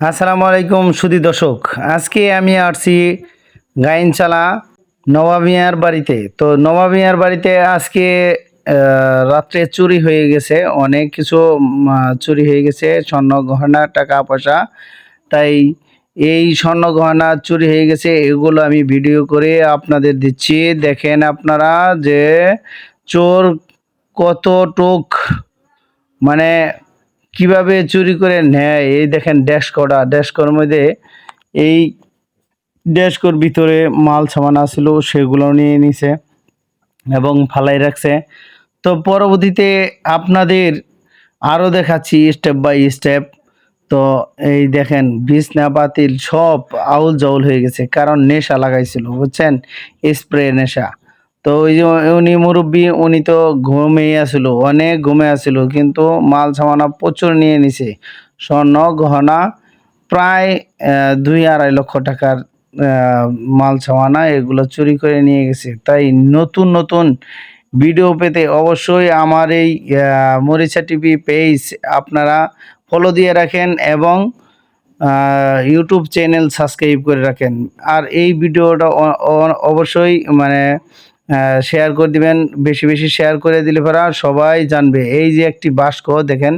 আসসালামু আলাইকুম সুদী দর্শক। আজকে আমি আসছি গাইনচালা নবাবিয়ার বাড়িতে। তো নবাবিয়ার বাড়িতে আজকে রাত্রে চুরি হয়ে গেছে, অনেক কিছু চুরি হয়ে গেছে, স্বর্ণ গহনা, টাকা পয়সা। তাই এই স্বর্ণ গহনা চুরি হয়ে গেছে, এগুলো আমি ভিডিও করে আপনাদের দিচ্ছি। দেখেন আপনারা যে চোর কত টোক মানে কীভাবে চুরি করে নেয়? এই দেখেন ড্যাশকোটা ড্যাশকোর মধ্যে এই ড্যাশকোর ভিতরে মাল, সামান আসছিল সেগুলো নিয়ে নিছে এবং ফালাই রাখছে। তো পরবর্তীতে আপনাদের আরও দেখাচ্ছি স্টেপ বাই স্টেপ তো এই দেখেন, বিছনা, বাতিল সব আউল জাউল হয়ে গেছে, কারণ নেশা লাগাইছিল, বুঝছেন? স্প্রে নেশা। তো ওই যে উনি মুরব্বী, উনি তো ঘুমিয়ে আসছিল অনেক ঘুমে আসছিল কিন্তু মাল সামানা প্রচুর নিয়ে নিছে। স্বর্ণ গহনা প্রায় দুই আড়াই লক্ষ টাকার মাল সামানা এগুলো চুরি করে নিয়ে গেছে। তাই নতুন নতুন ভিডিও পেতে অবশ্যই আমার এই মরিচা টিভি পেজ আপনারা ফলো দিয়ে রাখেন এবং ইউটিউব চ্যানেল সাবস্ক্রাইব করে রাখেন। আর এই ভিডিওটা অবশ্যই মানে শেয়ার করে দিবেন, বেশি বেশি শেয়ার করে দিলে পরা সবাই জানবে। এই যে একটি বাস্ক, দেখেন,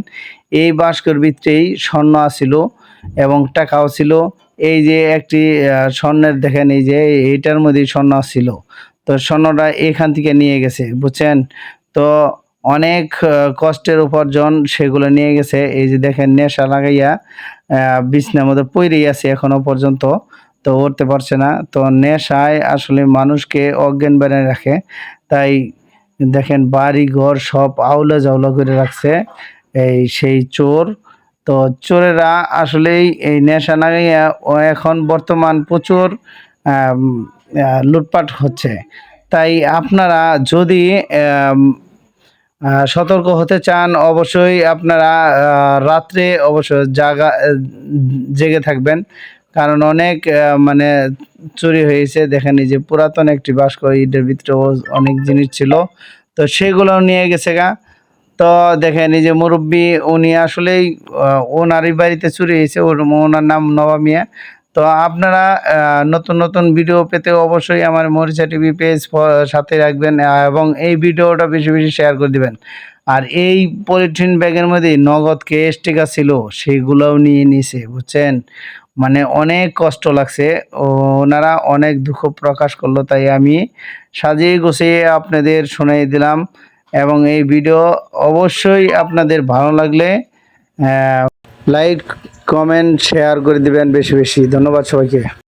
এই বাস্কর ভিতরেই স্বর্ণ আছিল এবং টাকাও ছিল। এই যে একটি স্বর্ণের, দেখেন, এই যে এইটার মধ্যেই স্বর্ণ ছিল। তো স্বর্ণটা এখান থেকে নিয়ে গেছে, বুঝছেন? তো অনেক কষ্টের উপার্জন সেগুলো নিয়ে গেছে। এই যে দেখেন, নেশা লাগাইয়া বিছনার মধ্যে পইরেই আছে এখনও পর্যন্ত। তো উঠতে পারছে না। তো নেশায় আসলে মানুষকে অজ্ঞান বানিয়ে রাখে। তাই দেখেন বাড়ি, ঘর সব আউলা জাউলা করে রাখছে এই সেই চোর। তো চোরেরা আসলেই এই নেশা লাগাইয়া ও এখন বর্তমান প্রচুর লুটপাট হচ্ছে। তাই আপনারা যদি সতর্ক হতে চান, অবশ্যই আপনারা রাত্রে অবশ্যই জাগা জেগে থাকবেন। কারণ অনেক মানে চুরি হয়েছে। দেখেন যে পুরাতন একটি বাস্ক ইটের ভিতরে অনেক জিনিস ছিল। তো সেগুলো নিয়ে গেছে গা। তো দেখেন এই যে মুরব্বী, উনি আসলেই ওনারই বাড়িতে চুরি হয়েছে। ওর, ওনার নাম নবাব মিয়া তো আপনারা নতুন নতুন ভিডিও পেতে অবশ্যই আমার মরিচা টিভি পেজ সাথে রাখবেন এবং এই ভিডিওটা বেশি বেশি শেয়ার করে দিবেন। আর এই পলিথিন ব্যাগের মধ্যে নগদ কেস টিকা ছিল, সেগুলোও নিয়ে নিছে, বুঝছেন? মানে অনেক কষ্ট লাগছে। ওনারা অনেক দুঃখ প্রকাশ করল, তাই আমি সাজিয়ে গুছিয়ে আপনাদের শুনিয়ে দিলাম এবং এই ভিডিও অবশ্যই আপনাদের ভালো লাগলে লাইক কমেন্ট শেয়ার করে দিবেন বেশি বেশি। ধন্যবাদ সবাইকে।